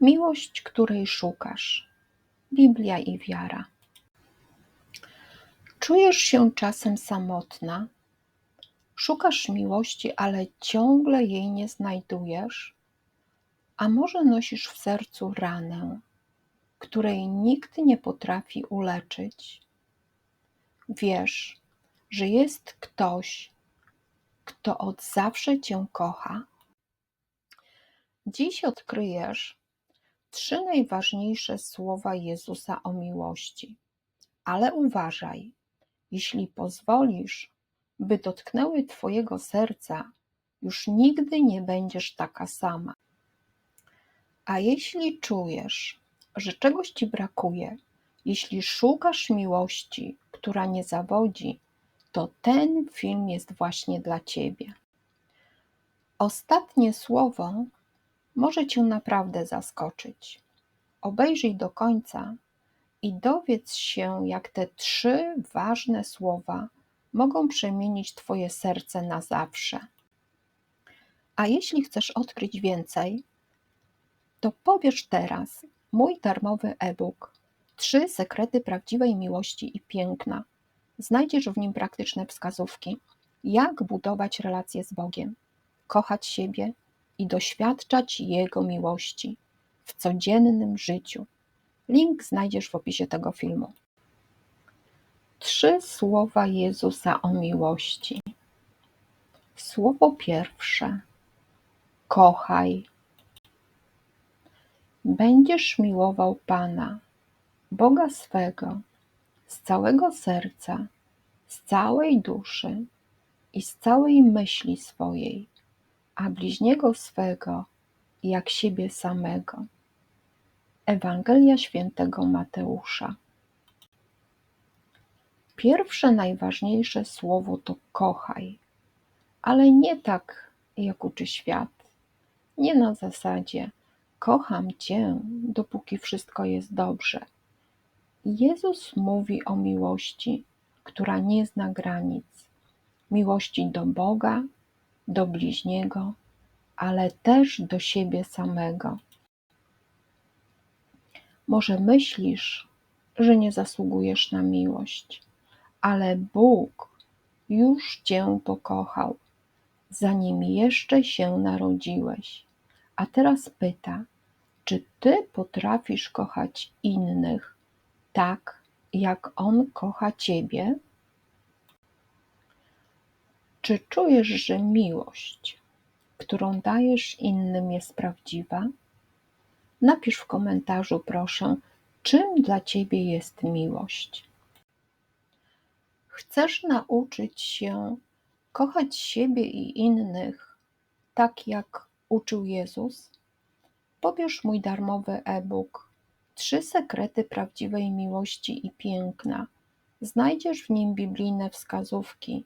Miłość, której szukasz. Biblia i wiara. Czujesz się czasem samotna? Szukasz miłości, ale ciągle jej nie znajdujesz? A może nosisz w sercu ranę, której nikt nie potrafi uleczyć? Wiesz, że jest ktoś, kto od zawsze Cię kocha? Dziś odkryjesz trzy najważniejsze słowa Jezusa o miłości. Ale uważaj, jeśli pozwolisz, by dotknęły Twojego serca, już nigdy nie będziesz taka sama. A jeśli czujesz, że czegoś Ci brakuje, jeśli szukasz miłości, która nie zawodzi, to ten film jest właśnie dla Ciebie. Ostatnie słowo może Cię naprawdę zaskoczyć. Obejrzyj do końca i dowiedz się, jak te trzy ważne słowa mogą przemienić Twoje serce na zawsze. A jeśli chcesz odkryć więcej, to powiesz teraz mój darmowy e-book Trzy sekrety prawdziwej miłości i piękna. Znajdziesz w nim praktyczne wskazówki, jak budować relacje z Bogiem, kochać siebie i doświadczać Jego miłości w codziennym życiu. Link znajdziesz w opisie tego filmu. Trzy słowa Jezusa o miłości. Słowo pierwsze: kochaj. Będziesz miłował Pana, Boga swego, z całego serca, z całej duszy i z całej myśli swojej a bliźniego swego jak siebie samego. Ewangelia świętego Mateusza. Pierwsze najważniejsze słowo to kochaj, ale nie tak, jak uczy świat. Nie na zasadzie kocham Cię, dopóki wszystko jest dobrze. Jezus mówi o miłości, która nie zna granic, miłości do Boga do bliźniego, ale też do siebie samego. Może myślisz, że nie zasługujesz na miłość, ale Bóg już Cię pokochał, zanim jeszcze się narodziłeś. A teraz pyta, czy Ty potrafisz kochać innych tak, jak On kocha Ciebie? Czy czujesz, że miłość, którą dajesz innym, jest prawdziwa? Napisz w komentarzu, proszę, czym dla ciebie jest miłość. Chcesz nauczyć się kochać siebie i innych tak, jak uczył Jezus? Pobierz mój darmowy e-book Trzy sekrety prawdziwej miłości i piękna. Znajdziesz w nim biblijne wskazówki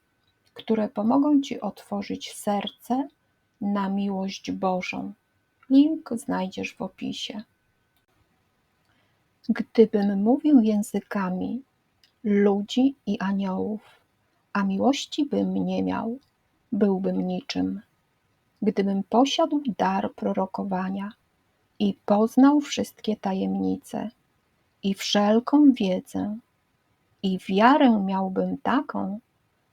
które pomogą Ci otworzyć serce na miłość Bożą. Link znajdziesz w opisie. Gdybym mówił językami ludzi i aniołów, a miłości bym nie miał, byłbym niczym. Gdybym posiadł dar prorokowania i poznał wszystkie tajemnice i wszelką wiedzę, i wiarę miałbym taką,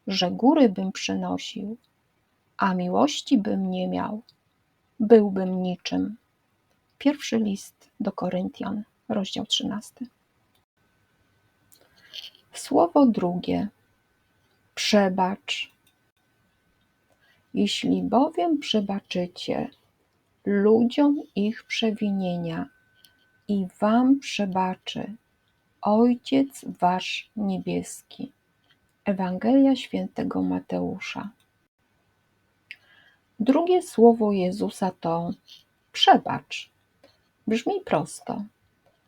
że góry bym przynosił, a miłości bym nie miał, byłbym niczym. Pierwszy list do Koryntian, rozdział 13. Słowo drugie. Przebacz. Jeśli bowiem przebaczycie ludziom ich przewinienia i wam przebaczy Ojciec wasz niebieski. Ewangelia świętego Mateusza. Drugie słowo Jezusa to przebacz. Brzmi prosto,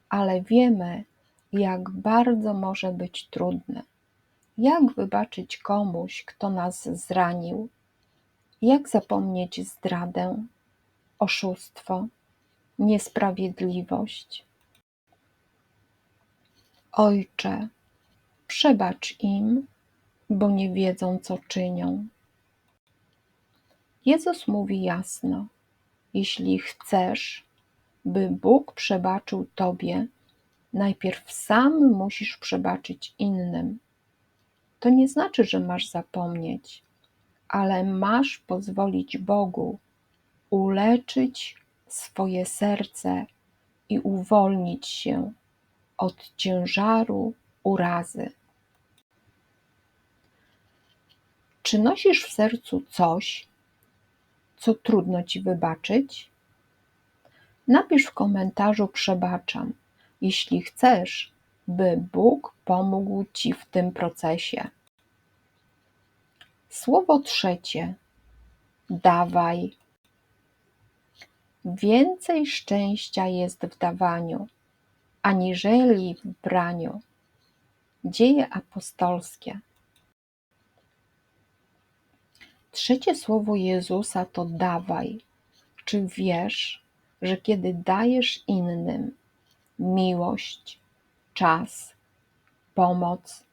ale wiemy, jak bardzo może być trudne. Jak wybaczyć komuś, kto nas zranił? Jak zapomnieć zdradę, oszustwo, niesprawiedliwość? Ojcze, przebacz im, bo nie wiedzą, co czynią. Jezus mówi jasno: Jeśli chcesz, by Bóg przebaczył Tobie, najpierw sam musisz przebaczyć innym. To nie znaczy, że masz zapomnieć, ale masz pozwolić Bogu uleczyć swoje serce i uwolnić się od ciężaru urazy. Czy nosisz w sercu coś, co trudno ci wybaczyć? Napisz w komentarzu przebaczam, jeśli chcesz, by Bóg pomógł ci w tym procesie. Słowo trzecie. Dawaj. Więcej szczęścia jest w dawaniu, aniżeli w braniu. Dzieje apostolskie. Trzecie słowo Jezusa to dawaj. Czy wiesz, że kiedy dajesz innym miłość, czas, pomoc,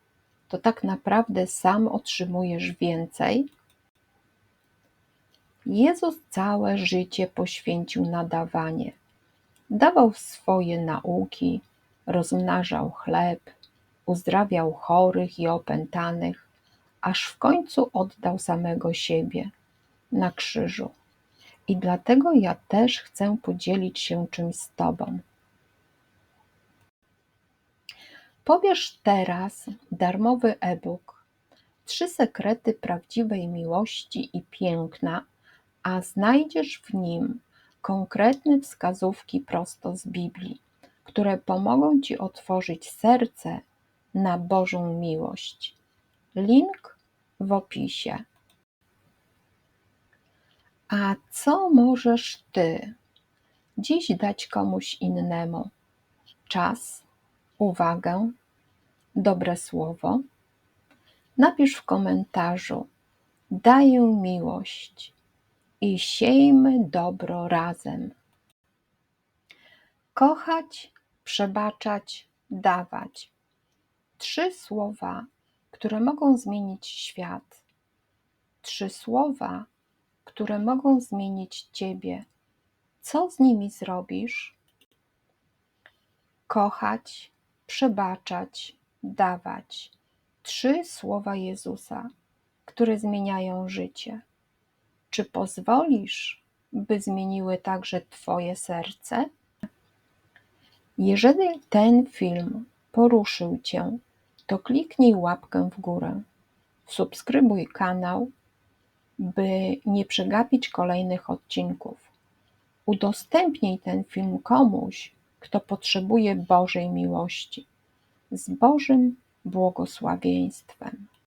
to tak naprawdę sam otrzymujesz więcej? Jezus całe życie poświęcił na dawanie. Dawał swoje nauki, rozmnażał chleb, uzdrawiał chorych i opętanych, aż w końcu oddał samego siebie na krzyżu. I dlatego ja też chcę podzielić się czymś z Tobą. Pobierz teraz darmowy e-book Trzy sekrety prawdziwej miłości i piękna, a znajdziesz w nim konkretne wskazówki prosto z Biblii, które pomogą Ci otworzyć serce na Bożą miłość. Link w opisie. A co możesz Ty dziś dać komuś innemu? Czas, uwagę, dobre słowo? Napisz w komentarzu: Daję miłość i siejmy dobro razem. Kochać, przebaczać, dawać. Trzy słowa, które mogą zmienić świat. Trzy słowa, które mogą zmienić Ciebie. Co z nimi zrobisz? Kochać, przebaczać, dawać. Trzy słowa Jezusa, które zmieniają życie. Czy pozwolisz, by zmieniły także Twoje serce? Jeżeli ten film poruszył Cię, to kliknij łapkę w górę. Subskrybuj kanał, by nie przegapić kolejnych odcinków. Udostępnij ten film komuś, kto potrzebuje Bożej miłości. Z Bożym błogosławieństwem.